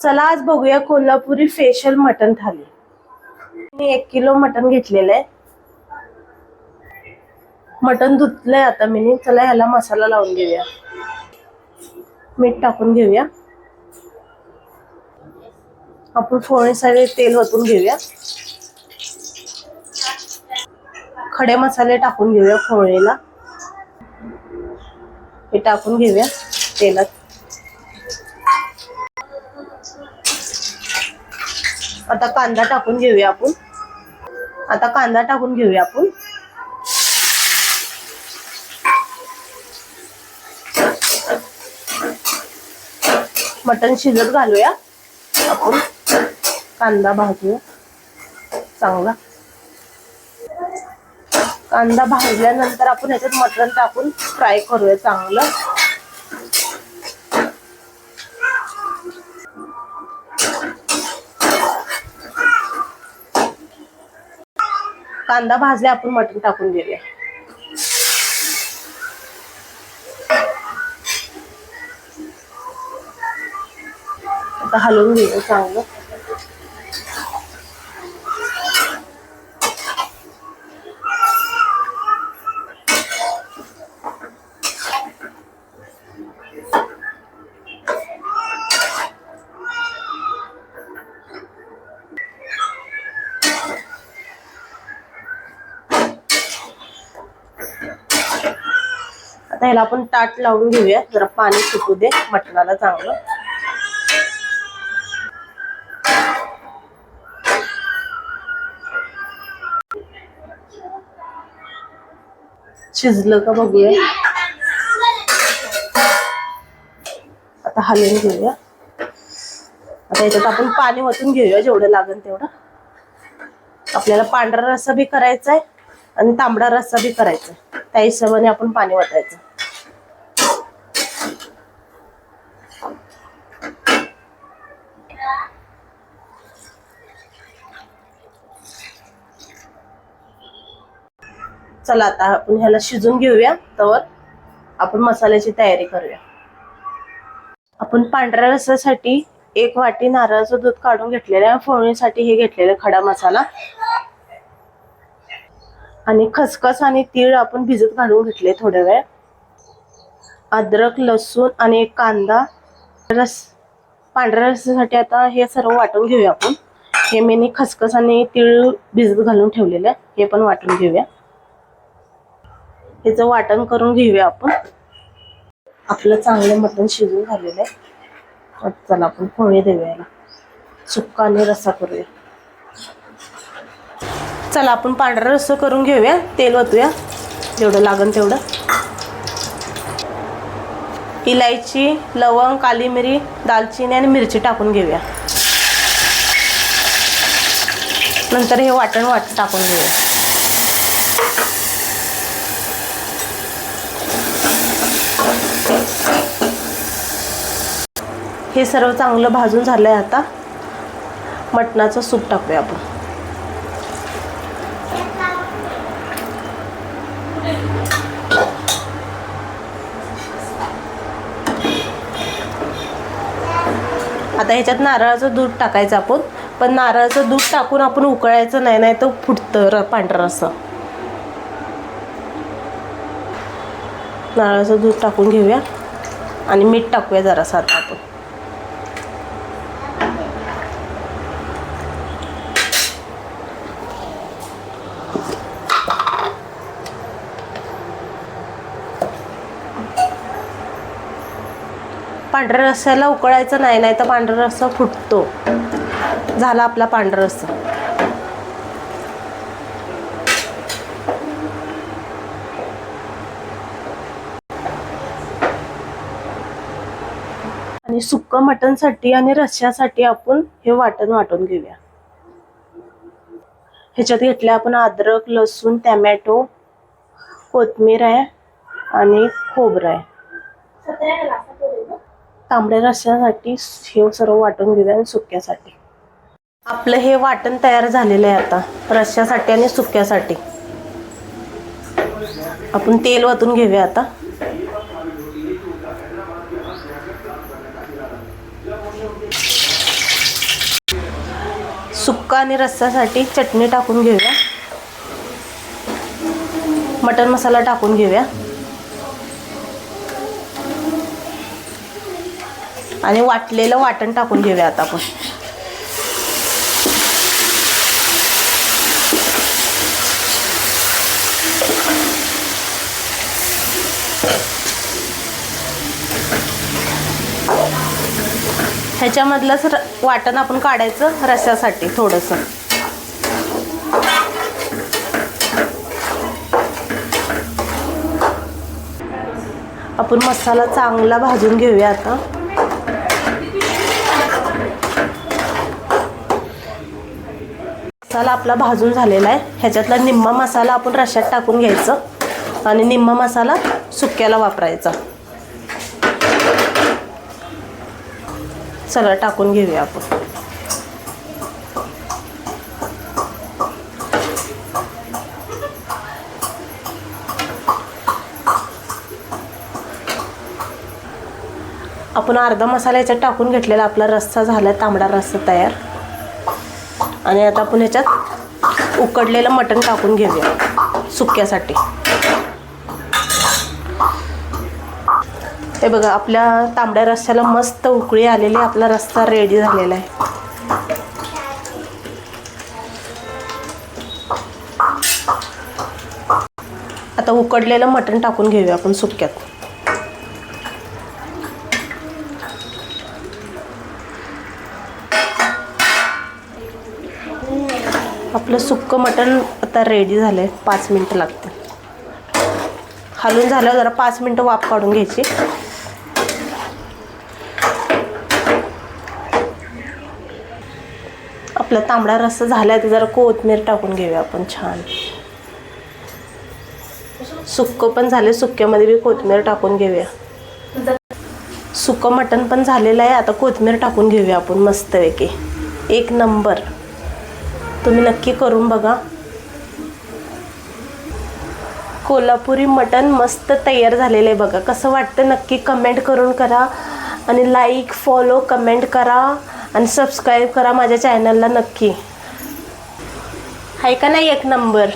चला आज बघूया कोल्हापुरी फेशियल मटन थाली. मी एक किलो मटन घेतलेलं आहे. मटन धुतलंय आता मी चला ह्याला मसाला लावून घेऊया. मीठ टाकून घेऊया. आपण फोडणीसाठी तेल ओतून घेऊया. खडे मसाले टाकून घेऊया फोडणीला. हे टाकून घेऊया. तेलात आता कांदा टाकून घेऊया आपण. आता कांदा टाकून घेऊया आपण. मटण शिजत घालूया आपण. कांदा भाजूया. चांगला. कांदा भाजल्यानंतर आपण ह्याच्यात मटण टाकून फ्राय करूया चांगलं. कांदा भाजला आपण मटण टाकून घेऊया. आता हलवून घेऊया चांगलं. आता ह्याला आपण ताट लावून घेऊया जरा पाणी सुकू दे. मटणाला चांगलं. शिजलं का बघूया. आता हलवून घेऊया. आता याच्यात आपण पाणी वतून घेऊया जेवढं लागेल तेवढं. आपल्याला पांढरा रस्सा बी करायचा आहे आणि तांबडा रस्सा बी करायचा. त्या हिशोबाने आपण पाणी वाटायचं चला आता आपण ह्याला शिजून घेऊया. तर आपण मसाल्याची तयारी करूया. आपण पांढऱ्या रसासाठी एक वाटी नारळाचं दूध काढून घेतलेलं आहे. फोडणीसाठी हे घेतलेलं आहे खडा मसाला. आणि खसखस आणि तीळ आपण भिजत घालून घेतले थोड्या वेळ. अद्रक लसूण आणि कांदा रस पांढऱ्या रसासाठी आता हे सर्व वाटून घेऊया आपण. हे मी खसखस आणि तीळ भिजत घालून ठेवलेलं आहे हे पण वाटून घेऊया. ह्याचं वाटण करून घेऊया आपण. आपलं चांगलं मटण शिजून झालेलं आहे. चला आपण पोळी देऊया सुक्का आणि रस्सा करूया. चला आपण पांढरा रस्सा करून घेऊया. तेल ओतूया. जेवढं लागन तेवढं. इलायची लवंग काली मिरी दालचिनी आणि मिरची टाकून घेऊया. नंतर हे वाटण वाट टाकून घेऊया. हे सर्व चांगलं भाजून झालं आहे आता. मटणाचं सूप टाकूया आपण. आता ह्याच्यात नारळाचं दूध टाकायचं आपण. पण नारळाचं दूध टाकून आपण उकळायचं नाही नाही तर फुटतं र पांढरं असं. नारळाचं दूध टाकून घेऊया. आणि मीठ टाकूया जरासं आता आपण. पांढऱ्या रस्स्याला उकळायचं नाही नाही तर पांढरा रस्सा फुटतो. झाला आपला पांढरा रस्सा. आणि सुक्क मटणसाठी आणि रश्श्यासाठी आपण हे वाटण वाटून घेऊया. ह्याच्यात घेतले आपण अद्रक लसूण टॅमॅटो कोथमीर आहे आणि खोबरं आहे. तांबड्या रस्स्यासाठी हे सर्व वाटून घेऊया आणि सुक्यासाठी. आपलं हे वाटण तयार झालेलं आहे आता रश्श्यासाठी आणि सुक्यासाठी. आपण तेल वाटून घेऊया आता. सुक्का आणि रस्सासाठी चटणी टाकून घेऊया. मटन मसाला टाकून घेऊया. आणि वाटलेलं वाटण टाकून घेऊया आता आपण. ह्याच्यामधलंच र वाटण आपण काढायचं रश्यासाठी थोडंसं. आपण मसाला चांगला भाजून घेऊया आता. मसाला आपला भाजून झालेला आहे. ह्याच्यातला निम्मा मसाला आपण रश्यात टाकून घ्यायचं आणि निम्मा मसाला सुक्याला वापरायचा. सगळं टाकून घेऊया आपण. आपण अर्धा मसाला याच्यात टाकून घेतलेला आपला रस्सा झाला तांबडा रस्सा तयार. आणि आता आपण ह्याच्यात उकडलेलं मटण टाकून घेऊया सुक्यासाठी हे बघा आपल्या तांबड्या रस्स्याला मस्त उकळी आलेली आपला रस्सा रेडी झालेला आहे. आता उकडलेलं मटण टाकून घेऊया आपण सुक्यात आपलं सुक्कं मटण आता रेडी झालं आहे पाच मिनटं लागते हलून झालं जरा पाच मिनटं वाफ काढून घ्यायची. आपला तांबडा रस्सा झाला आहे तर जरा कोथमीर टाकून घेऊया आपण छान. सुक्कं पण झाले सुक्यामध्ये बी कोथमीर टाकून घेऊया. सुकं मटण पण झालेलं आहे आता कोथमीर टाकून घेऊया आपण मस्तपैकी. एक नंबर. तुम्ही नक्की करून बघा. कोल्हापुरी मटण मस्त तयार झालेलं आहे बघा. कसं वाटतं नक्की कमेंट करून करा आणि लाईक फॉलो कमेंट करा आणि सबस्क्राईब करा माझ्या चॅनलला नक्की. आहे का नाही एक नंबर